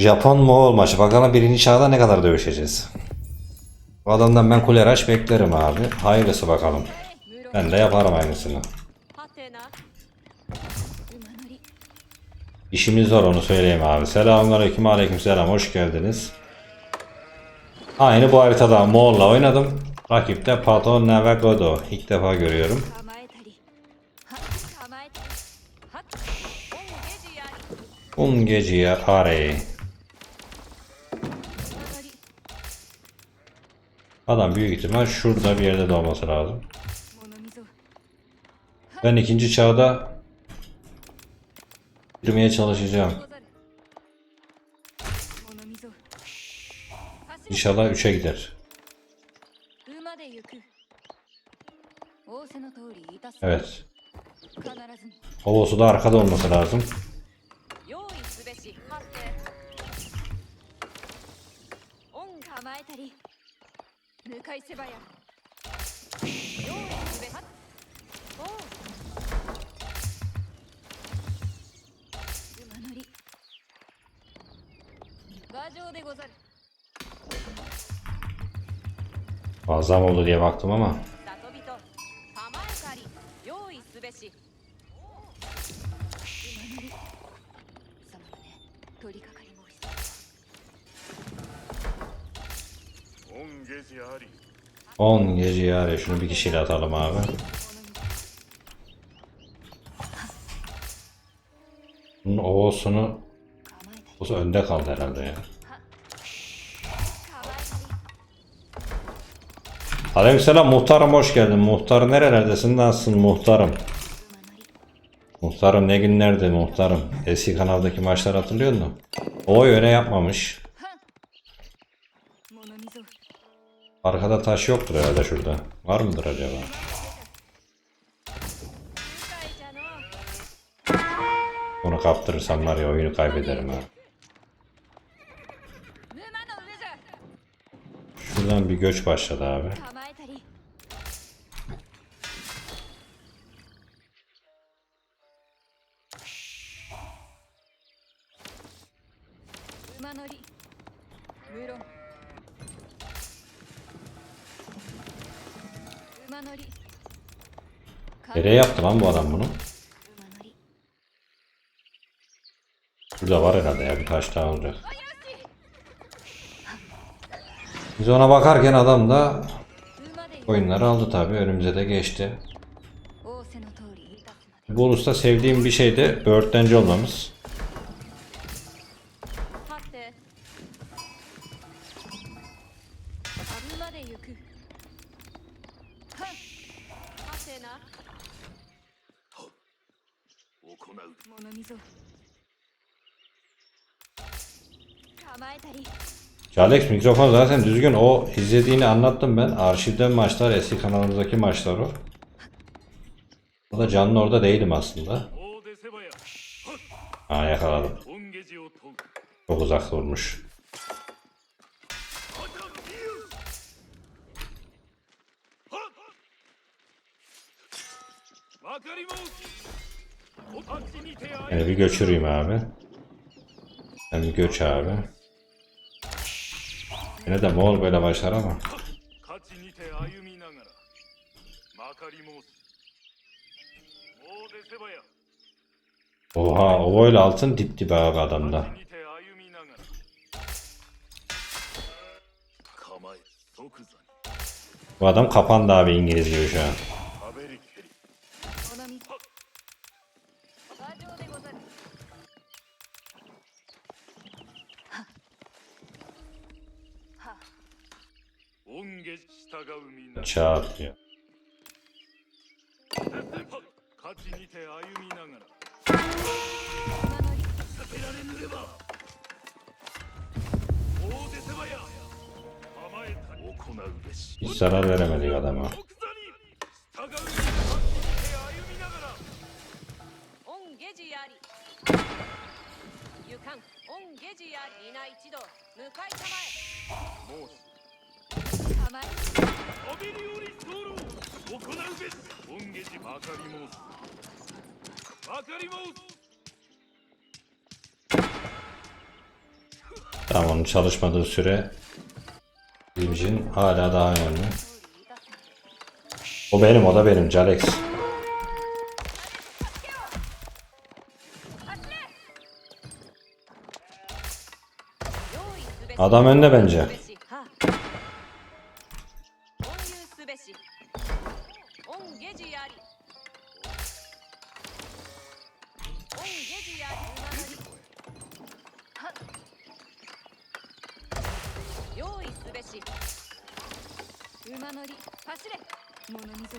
Japon Moğol maçı. Bakalım birinci çağda ne kadar dövüşeceğiz. Bu adamdan ben kuleraş beklerim abi. Hayırlısı bakalım. Ben de yaparım aynısını. İşimiz zor onu söyleyeyim abi. Selamünaleyküm aleykümselam hoş geldiniz. Aynı bu haritada Moğol'la oynadım. Rakipte Pato Navagodo. İlk defa görüyorum. Ungeci Are. Adam büyük ihtimal şurada bir yerde doğması lazım. Ben ikinci çağda girmeye çalışacağım. İnşallah 3'e gider. Evet. Holosu da arkada olması lazım. 用意すべしはてオン構えたり向かいせばや用意すべはおう馬乗り馬上でござる Fazla mı oldu diye baktım ama. 10 gece yare şunu bir kişiyle atalım abi. Bunun ovosunu Ovosu önde kaldı herhalde ya. Aleykümselam muhtarım hoş geldin. Muhtar nerelerdesin? Nasılsın muhtarım? Muhtarım ne günlerdi muhtarım. Eski kanaldaki maçlar hatırlıyor musun? Oy öyle yapmamış. Arkada taş yoktur herhalde şurada. Var mıdır acaba? Bunu kaptırırsam var ya oyunu kaybederim ha. Şuradan bir göç başladı abi. yaptı lan bu adam bunu? Burada var herhalde ya bir taş daha olacak. Biz ona bakarken adam da oyunları aldı tabi önümüze de geçti. Bu ulusta sevdiğim bir şey de böğürtlenci olmamız. 物見ぞ構えたり Alex mikrofon zaten düzgün. O izlediğini anlattım ben. Arşivden maçlar, eski kanalımızdaki maçlar o. O da canlı orada değilim aslında. 大出せばや Ha yakaladım. 恩下寺を問う Çok uzak durmuş. Seni bir göçüreyim abi. Sen bir göç abi. Yine de Moğol böyle başlar ama. Oha o ovoyla altın dip dibe abi adamda. Bu adam kapandı abi İngiliz gibi şu an. し Hiç zarar veremedik adama. Tamam onun çalışmadığı süre bizim hala daha önemli. O benim o da benim Jalex. Adam önde bence. すべし。御下地あり。御下地あり馬乗り。用意すべし。馬乗り。走れ。物見ぞ。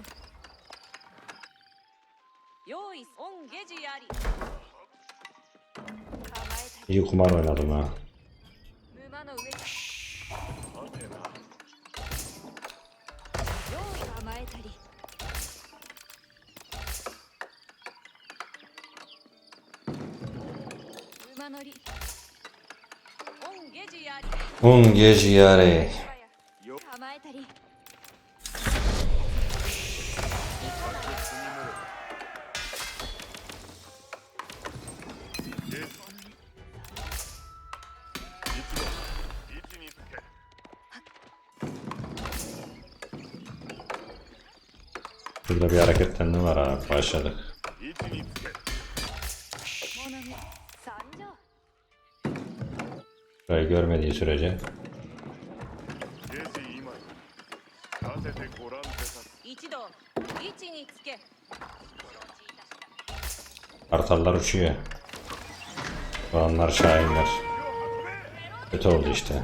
用意御下地あり。Hijo humano. Un gece yare. Burada bir hareketlenme var abi başladık. Şurayı görmediği sürece. Kartallar uçuyor. Doğanlar şahinler. Kötü oldu işte.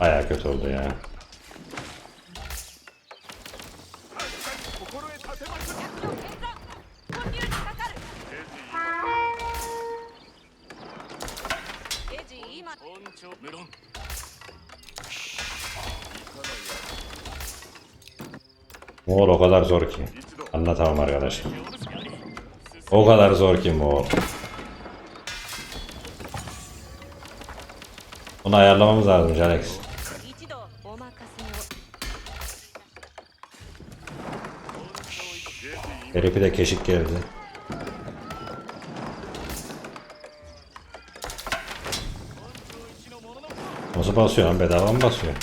Baya kötü oldu ya. Moğol o kadar zor ki. Anlatamam arkadaşım. O kadar zor ki Moğol. Bunu ayarlamamız lazım Alex. Herifi de keşik geldi. Nasıl basıyor lan? Bedava mı basıyor?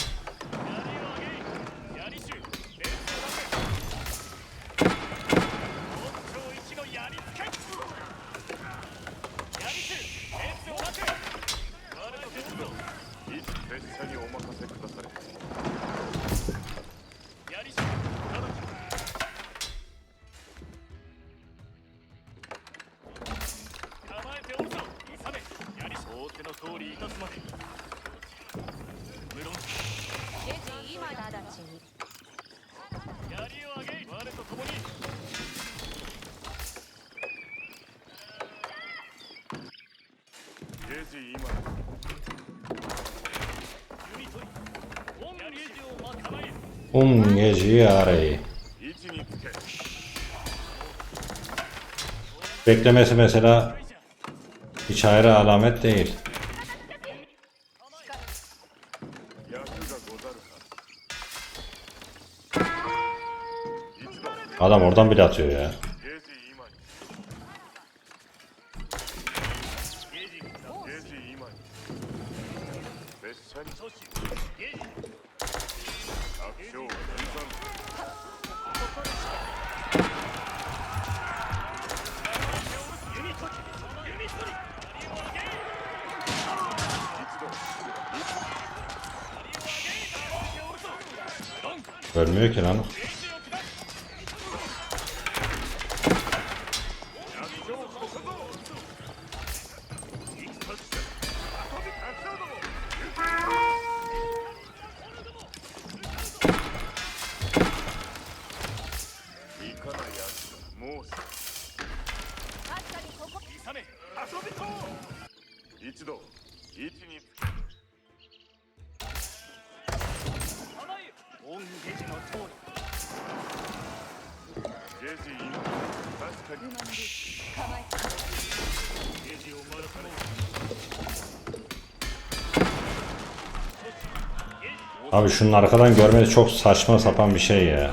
Um U mnie ciary. Beklemesi mesela hiç hayra alamet değil. Adam oradan bile atıyor ya. Ölmüyor ki lan. Abi şunun arkadan görmesi çok saçma sapan bir şey ya.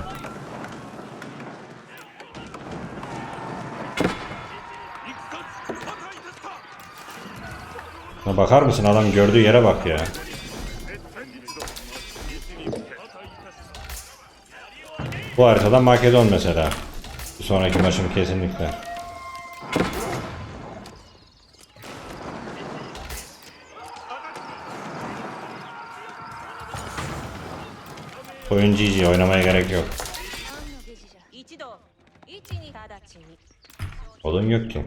Ya bakar mısın adam gördüğü yere bak ya. Bu haritada Makedon mesela. Bir sonraki maçım kesinlikle. oyun GG oynamaya gerek yok. Odun yok ki.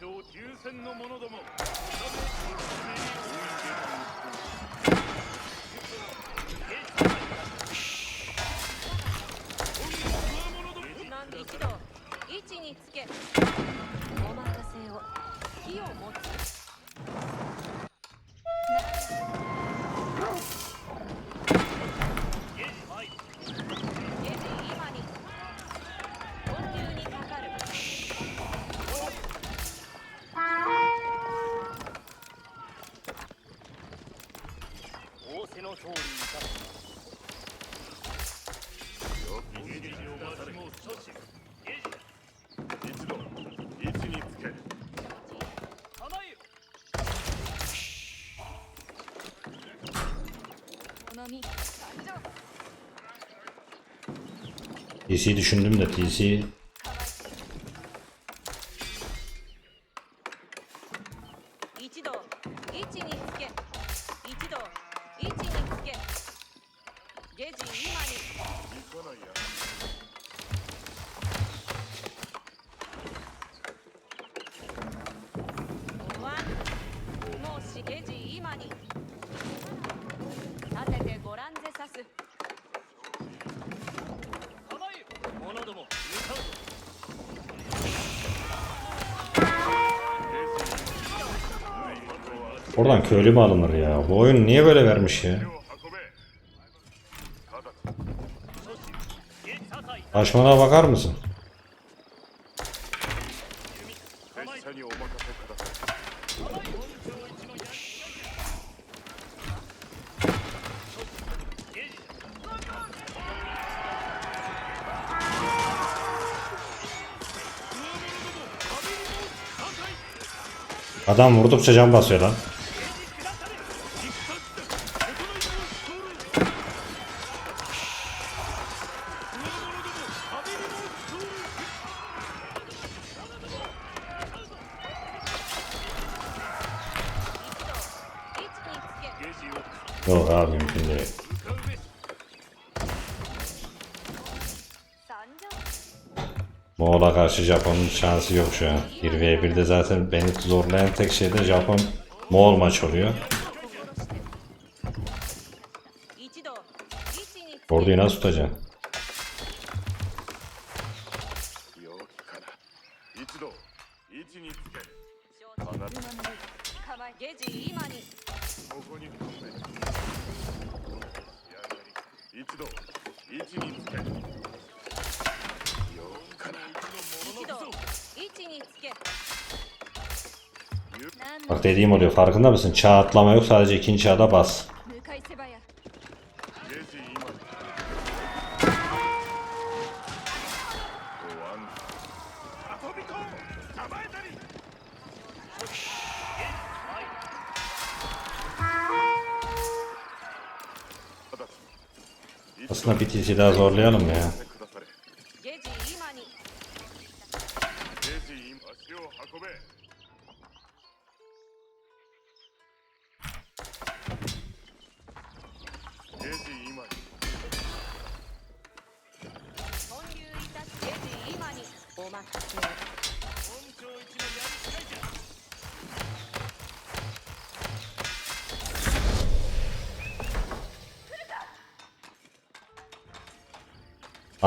長抽選の者ども。何で一度位置につけお任せを。火を持つ。TC düşündüm de TC köylü mü alınır ya? Bu oyun niye böyle vermiş ya? Açmana bakar mısın? Adam vurdukça can basıyor lan. Moğol'a karşı Japon'un şansı yok şu an. 1v1'de zaten beni zorlayan tek şey de Japon Moğol maç oluyor. Orduyu nasıl tutacaksın? oluyor farkında mısın? Çağ atlama yok sadece ikinci çağda bas. Aslında bir daha zorlayalım ya.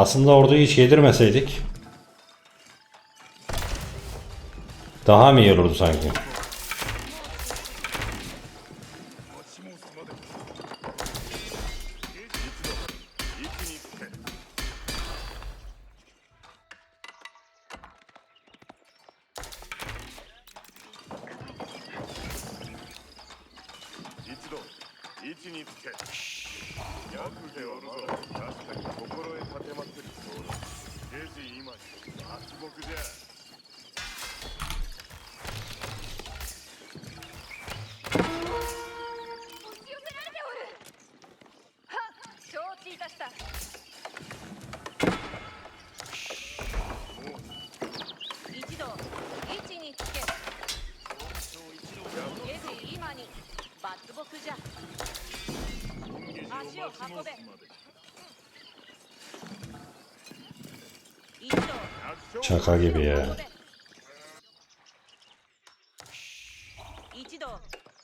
Aslında orduyu hiç yedirmeseydik daha mı iyi olurdu sanki? を運べ茶影部屋。一度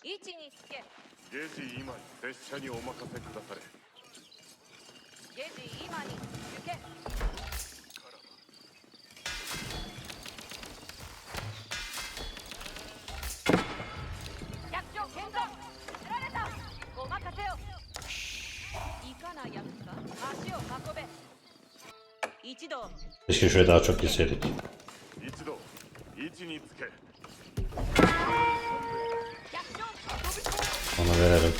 位につけゲジ今列車にお任せくだされ。ゲジ今に行け Keşke şöyle daha çok girseydik. Ona verelim.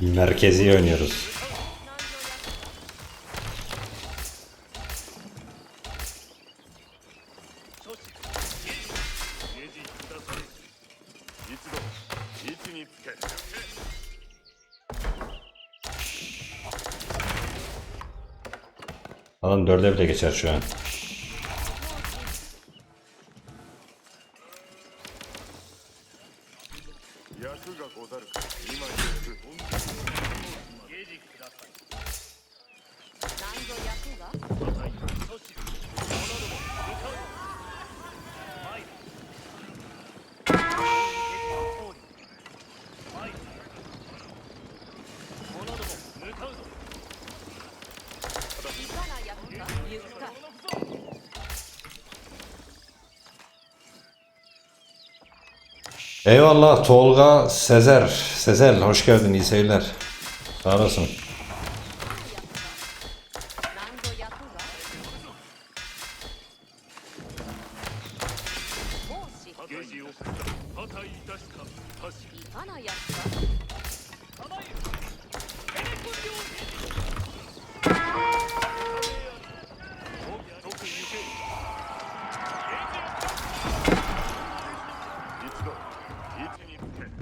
Merkezi oynuyoruz. Adam dörde bile geçer şu an. Eyvallah Tolga Sezer. Sezer hoş geldin iyi seyirler. Sağ olasın.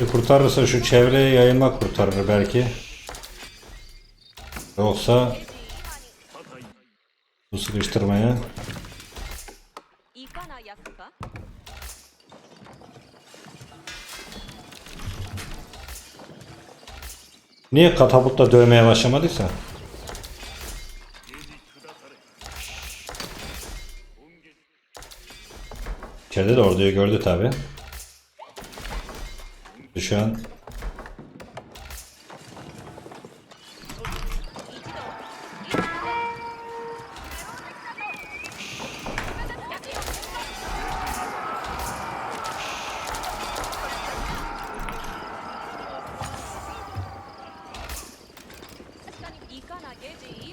E, kurtarırsa şu çevreye yayılmak kurtarır belki. Yoksa bu sıkıştırmaya. Niye katapultla dövmeye başlamadıysa? İçeride de orduyu gördü tabi şu an.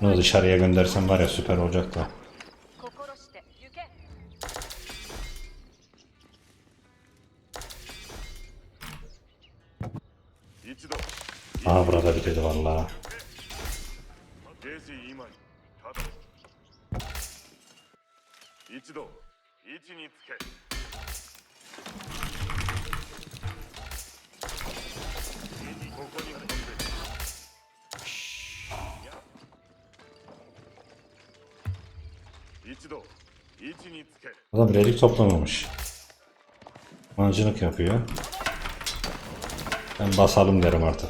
Bunu dışarıya göndersem var ya süper olacak da. Aa burada bitedi valla. Adam relik toplamamış. Mancınık yapıyor. Ben basalım derim artık.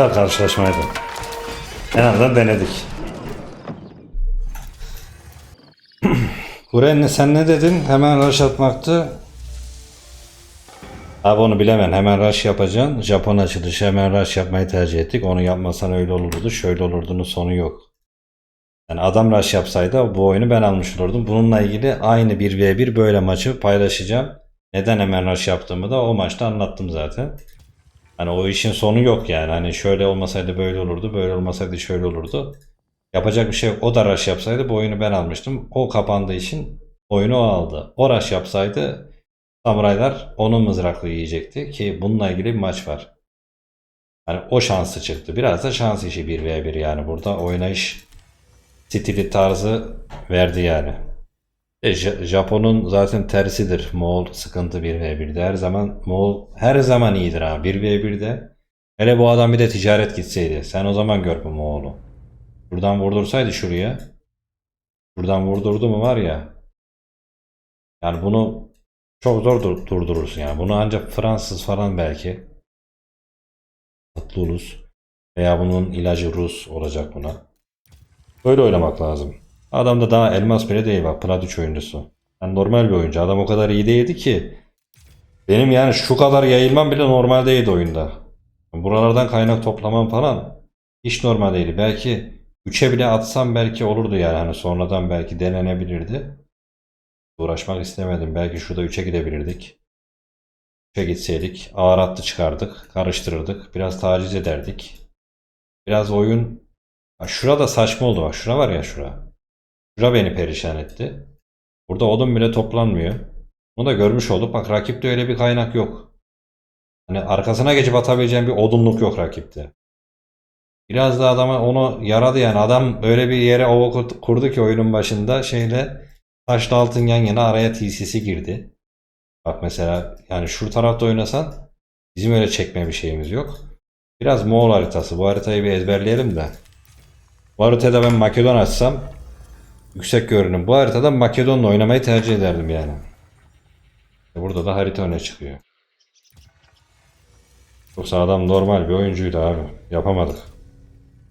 'Güzel karşılaşmaydı. En azından denedik. Kurenli sen ne dedin? Hemen rush atmaktı. Abi onu bilemem. Hemen rush yapacaksın. Japon açılışı hemen rush yapmayı tercih ettik. Onu yapmasan öyle olurdu. Şöyle olurdunun sonu yok. Yani adam rush yapsaydı bu oyunu ben almış olurdum. Bununla ilgili aynı 1v1 böyle maçı paylaşacağım. Neden hemen rush yaptığımı da o maçta anlattım zaten. Hani o işin sonu yok yani. Hani şöyle olmasaydı böyle olurdu, böyle olmasaydı şöyle olurdu. Yapacak bir şey yok. O da rush yapsaydı bu oyunu ben almıştım. O kapandığı için oyunu o aldı. O rush yapsaydı samuraylar onun mızraklı yiyecekti ki bununla ilgili bir maç var. Hani o şansı çıktı. Biraz da şans işi 1v1 yani burada oynayış stili tarzı verdi yani. E, Japon'un zaten tersidir. Moğol sıkıntı 1v1'de. Her zaman Moğol her zaman iyidir ha 1v1'de. Hele bu adam bir de ticaret gitseydi. Sen o zaman gör bu Moğol'u. Buradan vurdursaydı şuraya. Buradan vurdurdu mu var ya. Yani bunu çok zor dur- durdurursun yani. Bunu ancak Fransız falan belki. Tatlı Ulus. Veya bunun ilacı Rus olacak buna. Böyle oynamak lazım. Adam da daha elmas bile değil bak plat 3 oyuncusu. Yani normal bir oyuncu. Adam o kadar iyi değildi ki. Benim yani şu kadar yayılmam bile normal değildi oyunda. Buralardan kaynak toplamam falan hiç normal değildi. Belki 3'e bile atsam belki olurdu yani. Hani sonradan belki denenebilirdi. Uğraşmak istemedim. Belki şurada 3'e gidebilirdik. 3'e gitseydik ağır attı çıkardık. Karıştırırdık. Biraz taciz ederdik. Biraz oyun Ha, şura da saçma oldu bak. Şura var ya şura. Şura beni perişan etti. Burada odun bile toplanmıyor. Bunu da görmüş olduk. Bak rakipte öyle bir kaynak yok. Hani arkasına geçip atabileceğim bir odunluk yok rakipte. Biraz da adama onu yaradı yani. Adam öyle bir yere ova kur- kurdu ki oyunun başında şeyle taşla altın yan yana araya TC'si girdi. Bak mesela yani şu tarafta oynasan bizim öyle çekme bir şeyimiz yok. Biraz Moğol haritası. Bu haritayı bir ezberleyelim de. Bu haritada ben Makedon açsam yüksek görünüm. Bu haritada Makedon'la oynamayı tercih ederdim yani. Burada da harita öne çıkıyor. Yoksa adam normal bir oyuncuydu abi. Yapamadık.